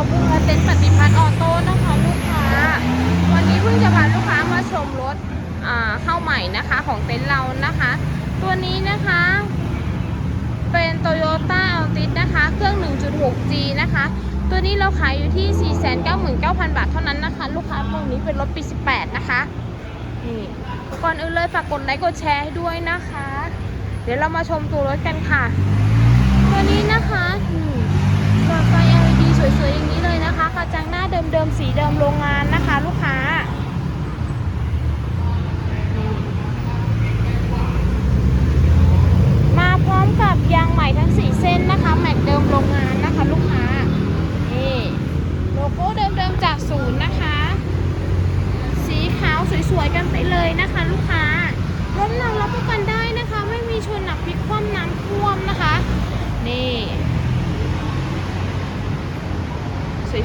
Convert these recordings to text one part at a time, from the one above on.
ผับุ้เต็นท์ปฏิพัฒน์ออโต้นะคะลูกค้า วันนี้เพิ่งจะพาลูกค้ามาชมรถเข้าใหม่นะคะของเต็นท์เรานะคะ ตัวนี้นะคะ เป็นโตโยต้าอัลติสนะคะ เครื่อง 1.6G นะคะ ตัวนี้เราขายอยู่ที่ 499,000 บาทเท่านั้นนะคะ ลูกค้าตัวนี้เป็นรถปี 18 นะคะนี่ก่อนอื่นเลยฝากกดไลค์กดแชร์ให้ด้วยนะคะ เดี๋ยวเรามาชมตัวรถกันค่ะ ตัวนี้นะคะ สวยๆกันไปเลยนะคะ ลูกค้ารถเรารับประกันได้นะคะ ไม่มีชนหนักพลิกคว่ำน้ำท่วมนะคะ นี่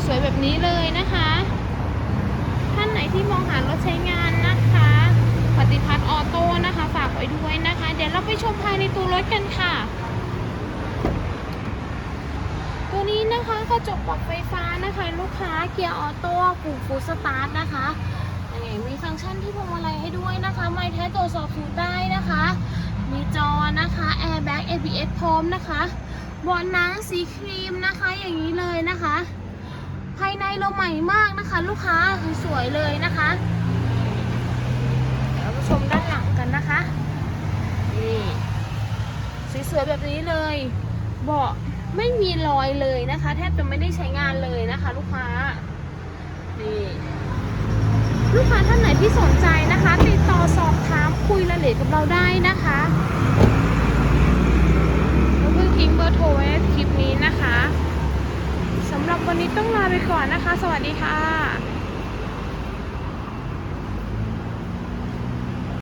สวยๆแบบนี้เลยนะคะ ท่านไหนที่มองหารถใช้งานนะคะปฏิพัฒน์ออโต้นะคะ ฝากไว้ด้วยนะคะ เดี๋ยวเราไปชมภายในตัวรถกันค่ะ ตัวนี้นะคะกระจกปรับไฟฟ้านะคะ ลูกค้าเกียร์ออโต้ปุ่มฟูสตาร์ทนะคะ นี่มีฟังก์ชันที่พวงมาลัยให้ด้วยนะคะไม่แท้ตรวจสอบสูได้นะคะ มีจอนะคะแอร์แบ็ก ABS พร้อมนะคะเบาะหนังสีครีมนะคะอย่างนี้เลยนะคะ ภายในเราใหม่มากนะคะ ลูกค้าสวยเลยนะคะเดี๋ยวเรามาชมด้านหลังกันนะคะนี่สวยๆแบบนี้เลยเบาะไม่มีรอยเลยนะคะ แทบจะไม่ได้ใช้งานเลยนะคะ ลูกค้านี่ ลูกค้าท่านไหนที่สนใจนะคะ ติดต่อสอบถามคุยรายละเอียดกับเราได้นะคะเราเพิ่งทิ้งเบอร์โทรไว้ในคลิปนี้นะคะสำหรับวันนี้ต้องลาไปก่อนนะคะ สวัสดีค่ะ